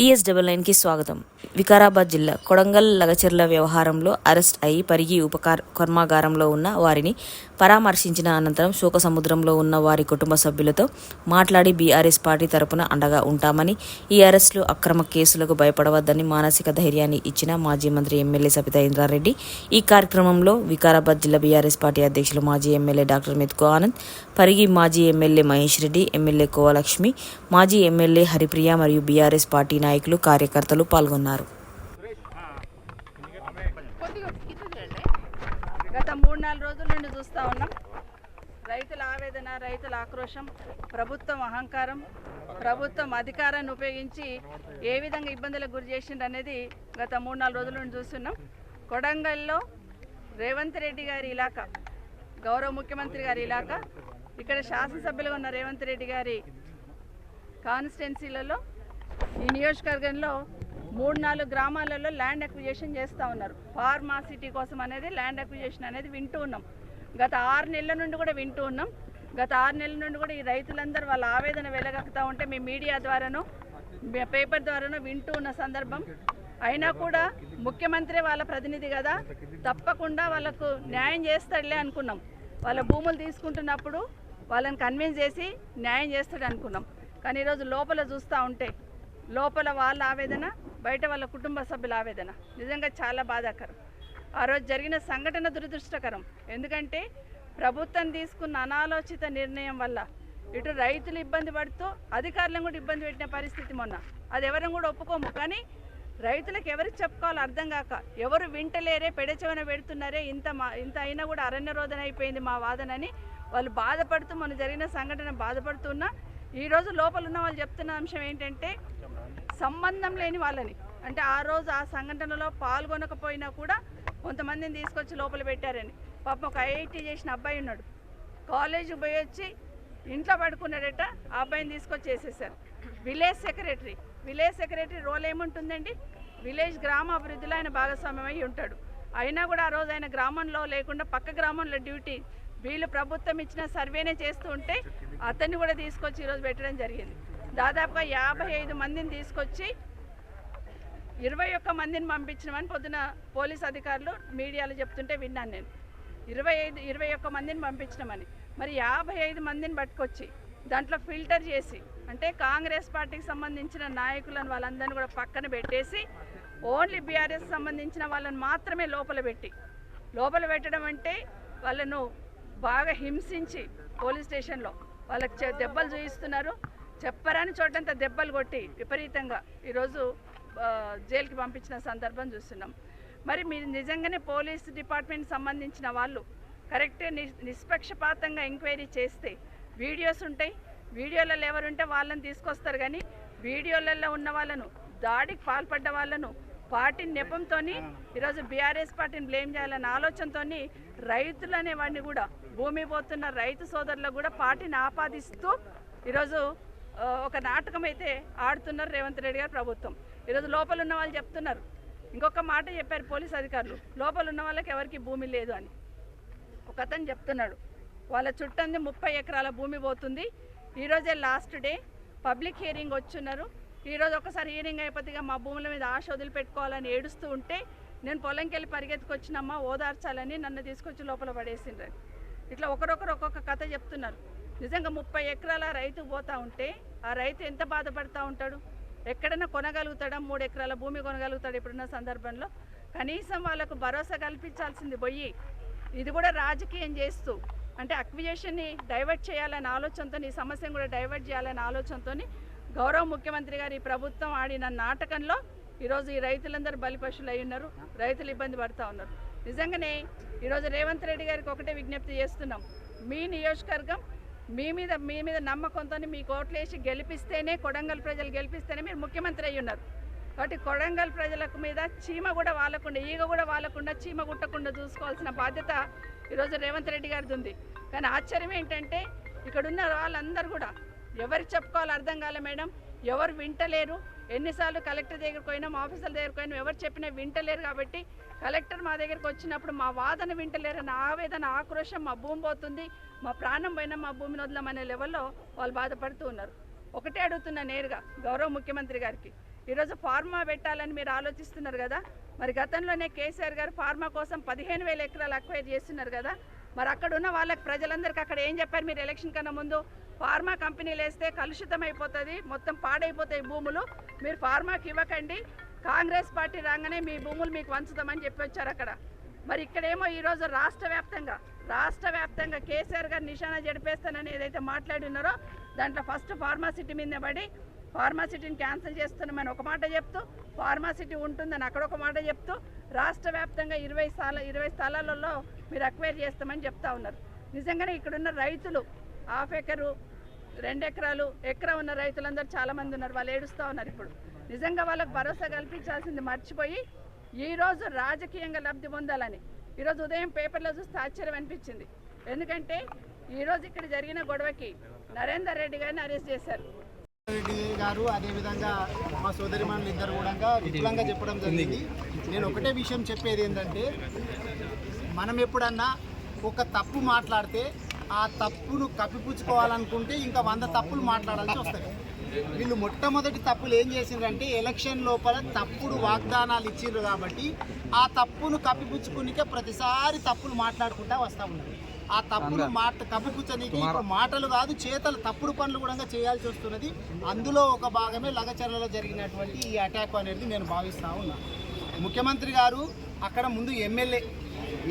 TS double నైన్కి స్వాగతం. వికారాబాద్ జిల్లా కొడంగల్ లగచెర్ల వ్యవహారంలో అరెస్ట్ అయి పరిగి ఉపకార్ కర్మాగారంలో ఉన్న వారిని పరామర్శించిన అనంతరం శోక సముద్రంలో ఉన్న వారి కుటుంబ సభ్యులతో మాట్లాడి బీఆర్ఎస్ పార్టీ తరపున అండగా ఉంటామని ఈ అరెస్టులు అక్రమ కేసులకు భయపడవద్దని మానసిక ధైర్యాన్ని ఇచ్చిన మాజీ మంత్రి ఎమ్మెల్యే సబితా ఇంద్రారెడ్డి. ఈ కార్యక్రమంలో వికారాబాద్ జిల్లా బీఆర్ఎస్ పార్టీ అధ్యక్షులు మాజీ ఎమ్మెల్యే డాక్టర్ మెతుకు ఆనంద్ పరిగి మాజీ ఎమ్మెల్యే మహేష్ రెడ్డి ఎమ్మెల్యే కోవలక్ష్మి మాజీ ఎమ్మెల్యే హరిప్రియ మరియు బీఆర్ఎస్ పార్టీ నాయకులు కార్యకర్తలు పాల్గొన్నారు. గత మూడు నాలుగు రోజుల నుండి చూస్తూ ఉన్నాం. రైతుల ఆవేదన రైతుల ఆక్రోశం ప్రభుత్వం అహంకారం ప్రభుత్వం అధికారాన్ని ఉపయోగించి ఏ విధంగా ఇబ్బందులకు గురి చేసిండ్రు అనేది గత మూడు నాలుగు రోజుల నుండి చూస్తున్నాం. కొడంగల్లో రేవంత్ రెడ్డి గారి ఇలాకా గౌరవ ముఖ్యమంత్రి గారి ఇలాకా ఇక్కడ శాసనసభ్యులుగా ఉన్న రేవంత్ రెడ్డి గారి కాన్స్టిట్యున్సీలలో ఈ నియోజకవర్గంలో మూడు నాలుగు గ్రామాలలో ల్యాండ్ అక్విజేషన్ చేస్తూ ఉన్నారు. ఫార్మా సిటీ కోసం అనేది ల్యాండ్ అక్విజేషన్ అనేది వింటూ ఉన్నాం. గత ఆరు నెలల నుండి కూడా వింటూ ఉన్నాం. గత ఆరు నెలల నుండి కూడా ఈ రైతులందరూ వాళ్ళ ఆవేదన వెలగక్కుతూ ఉంటే మీ మీడియా ద్వారానో పేపర్ ద్వారానో వింటూ ఉన్న సందర్భం. అయినా కూడా ముఖ్యమంత్రి వాళ్ళ ప్రతినిధి కదా తప్పకుండా వాళ్ళకు న్యాయం చేస్తాడులే అనుకున్నాం. వాళ్ళ భూములు తీసుకుంటున్నప్పుడు వాళ్ళని కన్విన్స్ చేసి న్యాయం చేస్తాడు అనుకున్నాం. కానీ ఈరోజు లోపల చూస్తూ ఉంటే లోపల వాళ్ళ ఆవేదన బయట వాళ్ళ కుటుంబ సభ్యుల ఆవేదన. నిజంగా చాలా బాధాకరం. ఆ రోజు జరిగిన సంఘటన దురదృష్టకరం. ఎందుకంటే ప్రభుత్వం తీసుకున్న అనాలోచిత నిర్ణయం వల్ల ఇటు రైతులు ఇబ్బంది పడుతూ అధికారులను కూడా ఇబ్బంది పెట్టిన పరిస్థితి మొన్న. అది ఎవరిని కూడా ఒప్పుకోము. కానీ రైతులకు ఎవరికి చెప్పుకోవాలో అర్థం కాక ఎవరు వింటలేరే పెడచెవన పెడుతున్నారే ఇంత మా ఇంత అయినా కూడా అరణ్య రోదన అయిపోయింది మా వాదనని వాళ్ళు బాధపడుతూ మొన్న జరిగిన సంఘటన బాధపడుతున్నా ఈరోజు లోపల ఉన్న వాళ్ళు చెప్తున్న అంశం ఏంటంటే సంబంధం లేని వాళ్ళని. అంటే ఆ రోజు ఆ సంఘటనలో పాల్గొనకపోయినా కూడా కొంతమందిని తీసుకొచ్చి లోపల పెట్టారని. పాపం ఒక ఐఐటీ చేసిన అబ్బాయి ఉన్నాడు. కాలేజీకి పోయి వచ్చి ఇంట్లో పడుకున్నాడట ఆ అబ్బాయిని తీసుకొచ్చి వేసేసారు. Village secretary village secretary role ఏముంటుందండి? విలేజ్ గ్రామ అభివృద్ధిలో ఆయన భాగస్వామ్యం అయి ఉంటాడు. అయినా కూడా ఆ రోజు ఆయన గ్రామంలో లేకుండా పక్క గ్రామంలో డ్యూటీ వీళ్ళు ప్రభుత్వం ఇచ్చిన సర్వేనే చేస్తూ ఉంటే అతన్ని కూడా తీసుకొచ్చి ఈరోజు పెట్టడం జరిగింది. దాదాపుగా యాభై ఐదు మందిని తీసుకొచ్చి ఇరవై ఒక్క మందిని పంపించినామని పొద్దున పోలీస్ అధికారులు మీడియాలో చెప్తుంటే విన్నాను నేను. ఇరవై ఐదు ఇరవై ఒక్క మందిని పంపించినామని. మరి యాభై ఐదు మందిని పట్టుకొచ్చి దాంట్లో ఫిల్టర్ చేసి అంటే కాంగ్రెస్ పార్టీకి సంబంధించిన నాయకులను వాళ్ళందరినీ కూడా పక్కన పెట్టేసి ఓన్లీ బీఆర్ఎస్ సంబంధించిన వాళ్ళని మాత్రమే లోపల పెట్టి లోపల పెట్టడం అంటే వాళ్ళను బాగా హింసించి పోలీస్ స్టేషన్లో వాళ్ళకి దెబ్బలు చూయిస్తున్నారు. చెప్పరాని చోటంతా దెబ్బలు కొట్టి విపరీతంగా ఈరోజు జైలుకి పంపించిన సందర్భం చూస్తున్నాం. మరి మీరు నిజంగానే పోలీస్ డిపార్ట్మెంట్ సంబంధించిన వాళ్ళు కరెక్టే నిష్పక్షపాతంగా ఎంక్వైరీ చేస్తే వీడియోస్ ఉంటాయి వీడియోలలో ఎవరుంటే వాళ్ళని తీసుకొస్తారు కానీ వీడియోలలో ఉన్న వాళ్ళను దాడికి పాల్పడ్డ వాళ్ళను పార్టీ నెపంతో ఈరోజు బీఆర్ఎస్ పార్టీని బ్లేమ్ చేయాలనే ఆలోచనతో రైతులు అనేవాడిని కూడా భూమి పోతున్న రైతు సోదరులకు కూడా పార్టీని ఆపాదిస్తూ ఈరోజు ఒక నాటకం అయితే ఆడుతున్నారు రేవంత్ రెడ్డి గారు ప్రభుత్వం. ఈరోజు లోపల ఉన్న వాళ్ళు చెప్తున్నారు. ఇంకొక మాట చెప్పారు పోలీస్ అధికారులు. లోపల ఉన్న వాళ్ళకి ఎవరికి భూమి లేదు అని. ఒక అతను చెప్తున్నాడు. వాళ్ళ చుట్టంది ముప్పై ఎకరాల భూమి పోతుంది. ఈరోజే లాస్ట్ డే పబ్లిక్ హియరింగ్ వచ్చున్నారు. ఈరోజు ఒకసారి హీరింగ్ అయిపోతే మా భూముల మీద ఆశ వదిలిపెట్టుకోవాలని ఏడుస్తూ ఉంటే నేను పొలంకెళ్ళి పరిగెత్తుకొచ్చినమ్మా ఓదార్చాలని నన్ను తీసుకొచ్చి లోపల పడేసిండ్రు. ఇట్లా ఒకరొకరు ఒక్కొక్క కథ చెప్తున్నారు. నిజంగా ముప్పై ఎకరాల రైతు పోతా ఉంటే ఆ రైతు ఎంత బాధపడతా ఉంటాడు? ఎక్కడైనా కొనగలుగుతాడా? మూడు ఎకరాల భూమి కొనగలుగుతాడు ఇప్పుడున్న సందర్భంలో? కనీసం వాళ్ళకు భరోసా కల్పించాల్సింది పోయి ఇది కూడా రాజకీయం చేస్తూ. అంటే అక్విజేషన్ని డైవర్ట్ చేయాలనే ఆలోచనతో ఈ సమస్యను కూడా డైవర్ట్ చేయాలనే ఆలోచనతో గౌరవ ముఖ్యమంత్రి గారు ఈ ప్రభుత్వం ఆడిన నాటకంలో ఈరోజు ఈ రైతులందరూ బలిపశులు అయి ఉన్నారు. రైతులు ఇబ్బంది పడుతూ ఉన్నారు. నిజంగానే ఈరోజు రేవంత్ రెడ్డి గారికి ఒకటే విజ్ఞప్తి చేస్తున్నాం. మీ నియోజకవర్గం మీ మీద మీ మీద నమ్మకంతో మీకు ఓట్లేసి గెలిపిస్తేనే కొడంగల్ ప్రజలు గెలిపిస్తేనే మీరు ముఖ్యమంత్రి అయి ఉన్నారు. కాబట్టి కొడంగల్ ప్రజలకు మీద చీమ కూడా వాళ్ళకుండా ఈగ కూడా వాళ్ళకుండా చీమ గుట్టకుండా చూసుకోవాల్సిన బాధ్యత ఈరోజు రేవంత్ రెడ్డి గారిది ఉంది. కానీ ఆశ్చర్యం ఏంటంటే ఇక్కడున్న వాళ్ళందరూ కూడా ఎవరికి చెప్పుకోవాలో అర్థం కాలే మేడం. ఎవరు వింటలేరు. ఎన్నిసార్లు కలెక్టర్ దగ్గరికి పోయినాం ఆఫీసర్ల దగ్గరికి పోయినాం ఎవరు చెప్పినా వింటలేరు కాబట్టి కలెక్టర్ మా దగ్గరికి వచ్చినప్పుడు మా వాదన వింటలేరు. నా ఆవేదన ఆక్రోషం మా భూమి పోతుంది. మా ప్రాణం పోయినా మా భూమిని వదలమనే లెవెల్లో వాళ్ళు బాధపడుతూ ఉన్నారు. ఒకటే అడుగుతున్నా నేరుగా గౌరవ ముఖ్యమంత్రి గారికి. ఈరోజు ఫార్మా పెట్టాలని మీరు ఆలోచిస్తున్నారు కదా? మరి గతంలోనే కేసీఆర్ గారు ఫార్మా కోసం పదిహేను వేల ఎకరాలు అక్వైర్ చేస్తున్నారు కదా? మరి అక్కడ ఉన్న వాళ్ళకి ప్రజలందరికీ అక్కడ ఏం చెప్పారు మీరు ఎలక్షన్ కన్నా ముందు? ఫార్మా కంపెనీలు వేస్తే కలుషితం అయిపోతుంది మొత్తం పాడైపోతాయి భూములు. మీరు ఫార్మాకి ఇవ్వకండి కాంగ్రెస్ పార్టీ రాగానే మీ భూములు మీకు వంచుతామని చెప్పి వచ్చారు అక్కడ. మరి ఇక్కడేమో ఈరోజు రాష్ట్ర వ్యాప్తంగా రాష్ట్ర వ్యాప్తంగా కేసీఆర్ గారు నిశానా జడిపేస్తానని ఏదైతే మాట్లాడి ఉన్నారో దాంట్లో ఫస్ట్ ఫార్మాసిటీ మీద పడి ఫార్మాసిటీని క్యాన్సిల్ చేస్తున్నామని ఒక మాట చెప్తూ ఫార్మాసిటీ ఉంటుందని అక్కడ ఒక మాట చెప్తూ రాష్ట్ర వ్యాప్తంగా ఇరవై స్థల ఇరవై స్థలాలలో మీరు అక్వైర్ చేస్తామని చెప్తా ఉన్నారు. నిజంగానే ఇక్కడున్న రైతులు హాఫ్ ఎకరు రెండు ఎకరాలు ఎకరా ఉన్న రైతులందరూ చాలామంది ఉన్నారు వాళ్ళు ఏడుస్తూ ఉన్నారు ఇప్పుడు. నిజంగా వాళ్ళకు భరోసా కల్పించాల్సింది మర్చిపోయి ఈ రోజు రాజకీయంగా లబ్ధి పొందాలని. ఈరోజు ఉదయం పేపర్లో చూస్తే ఆశ్చర్యం అనిపించింది. ఎందుకంటే ఈరోజు ఇక్కడ జరిగిన గొడవకి నరేందర్ రెడ్డి గారిని అరెస్ట్ చేశారు. రెడ్డి గారు అదేవిధంగా మా సోదరి ఇద్దరు కూడా విపులంగా చెప్పడం జరిగింది. నేను ఒకటే విషయం చెప్పేది ఏంటంటే మనం ఎప్పుడన్నా ఒక తప్పు మాట్లాడితే ఆ తప్పును కప్పిపుచ్చుకోవాలనుకుంటే ఇంకా వంద తప్పులు మాట్లాడాల్సి వస్తుంది వీళ్ళు మొట్టమొదటి తప్పులు ఏం చేసిండ్రంటే ఎలక్షన్ లోపల తప్పుడు వాగ్దానాలు ఇచ్చిండ్రు కాబట్టి ఆ తప్పును కప్పిపుచ్చుకునికే ప్రతిసారి తప్పులు మాట్లాడుకుంటా వస్తూ ఉన్నారు. ఆ తప్పును మాట కప్పిపుచ్చనీకి ఇప్పుడు మాటలు కాదు చేతలు తప్పుడు పనులు కూడా చేయాల్సి వస్తున్నది. అందులో ఒక భాగమే లగచర్లలో జరిగినటువంటి ఈ అటాక్ అనేది నేను భావిస్తా ఉన్నా. ముఖ్యమంత్రి గారు అక్కడ ముందు ఎమ్మెల్యే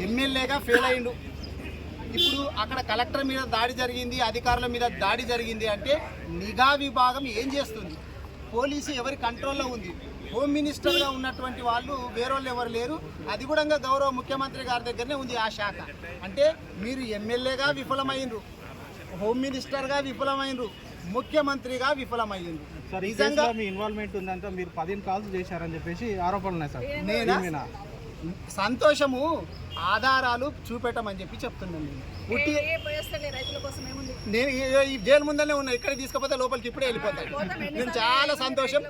ఎమ్మెల్యేగా ఫెయిల్ అయిండు. ఇప్పుడు అక్కడ కలెక్టర్ మీద దాడి జరిగింది అధికారుల మీద దాడి జరిగింది అంటే నిఘా విభాగం ఏం చేస్తుంది? పోలీసు ఎవరి కంట్రోల్లో ఉంది? హోమ్ మినిస్టర్గా ఉన్నటువంటి వాళ్ళు వేరేవాళ్ళు ఎవరు లేరు? అది కూడా గౌరవ ముఖ్యమంత్రి గారి దగ్గరనే ఉంది ఆ శాఖ. అంటే మీరు ఎమ్మెల్యేగా విఫలమైనరు హోమ్ మినిస్టర్గా విఫలమైనరు ముఖ్యమంత్రిగా విఫలమైనరు సార్ నిజంగా మీ ఇన్వాల్వ్మెంట్ ఉందంటే మీరు పదిహేను కాల్స్ చేశారని చెప్పేసి ఆరోపణలు ఉన్నాయి సార్. నేనా? సంతోషము ఆధారాలు చూపెట్టమని చెప్పి చెప్తున్నాను నేను నేను ఈ- జైలు ముందరనే ఉన్నా ఇక్కడ తీసుకపోతే లోపలికి ఇప్పుడే వెళ్ళిపోతాను నేను చాలా సంతోషం.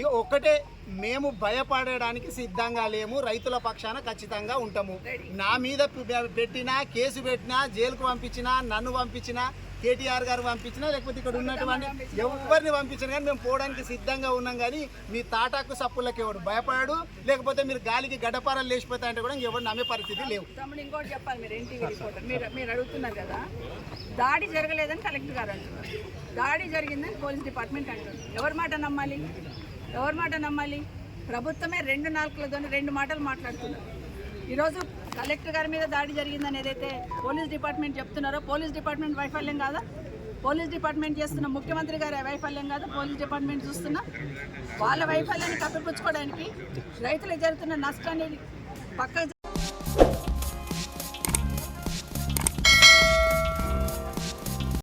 ఇక ఒక్కటే మేము భయపడడానికి సిద్ధంగా లేము రైతుల పక్షాన ఖచ్చితంగా ఉంటాము. నా మీద పెట్టినా కేసు పెట్టినా జైలుకు పంపించినా నన్ను పంపించినా కేటీఆర్ గారు పంపించినా లేకపోతే ఇక్కడ ఉన్నటువంటి ఎవరిని పంపించినా కానీ మేము పోవడానికి సిద్ధంగా ఉన్నాం కానీ మీ తాటాకు సప్పులకి ఎవడు భయపడాడు లేకపోతే మీరు గాలికి గడ్డపారలు లేచిపోతా అంటే కూడా ఎవరు నమ్మే పరిస్థితి లేవు. తమ్ముడు ఇంకోటి చెప్పాలి మీరు ఎన్టీవీ రిపోర్టర్ మీరు మీరు అడుగుతున్నారు కదా దాడి జరగలేదని కలెక్టర్ గారు అంటున్నారు. దాడి జరిగిందని పోలీస్ డిపార్ట్మెంట్ అంటుంది ఎవరి మాట నమ్మాలి? ఎవరి మాట నమ్మాలి? ప్రభుత్వమే రెండు నాలుగులతో రెండు మాటలు మాట్లాడుతున్నారు. ఈరోజు కలెక్టర్ గారి మీద దాడి జరిగిందని ఏదైతే పోలీస్ డిపార్ట్మెంట్ చెప్తున్నారో పోలీస్ డిపార్ట్మెంట్ వైఫల్యం కాదా? పోలీస్ డిపార్ట్మెంట్ చేస్తున్న ముఖ్యమంత్రి గారి వైఫల్యం కాదు? పోలీస్ డిపార్ట్మెంట్ చూస్తున్న? వాళ్ళ వైఫల్యాన్ని కప్పిపుచ్చుకోవడానికి రైతులకు జరుగుతున్న నష్టాన్ని పక్క